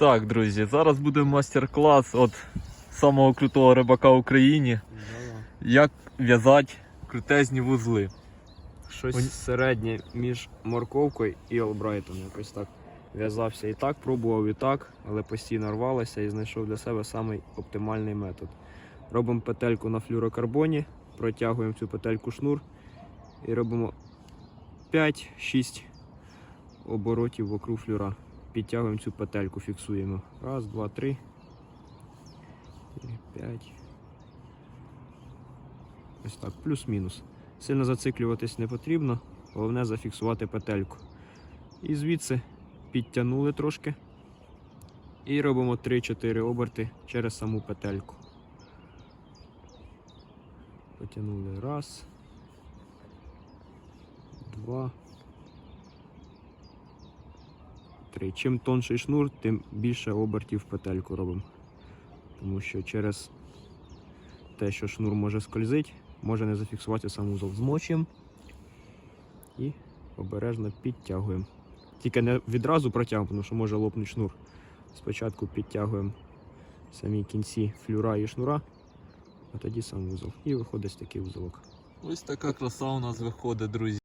Так, друзі, зараз буде майстер-клас від самого крутого рибака в Україні, як в'язати крутезні вузли. Щось Ой. середнє між морковкою і олбрайтом. Якось так в'язався і так, пробував і так, але постійно рвалося і знайшов для себе самий оптимальний метод. Робимо петельку на флюрокарбоні, протягуємо цю петельку шнур і робимо 5-6 оборотів вокруг флюра. Підтягуємо цю петельку, фіксуємо. Раз, два, три. П'ять. Ось так, плюс-мінус. Сильно зациклюватись не потрібно, головне зафіксувати петельку. І звідси підтягнули трошки. І робимо 3-4 оберти через саму петельку. Потягнули раз. Два. Три. Чим тонший шнур, тим більше обертів петельку робимо. Тому що через те, що шнур може скользити, може не зафіксувати сам узол. Змочуємо і обережно підтягуємо. Тільки не відразу протягуємо, тому що може лопнути шнур. Спочатку підтягуємо самі кінці флюра і шнура, а тоді сам вузол. І виходить такий вузолок. Ось така краса у нас виходить, друзі.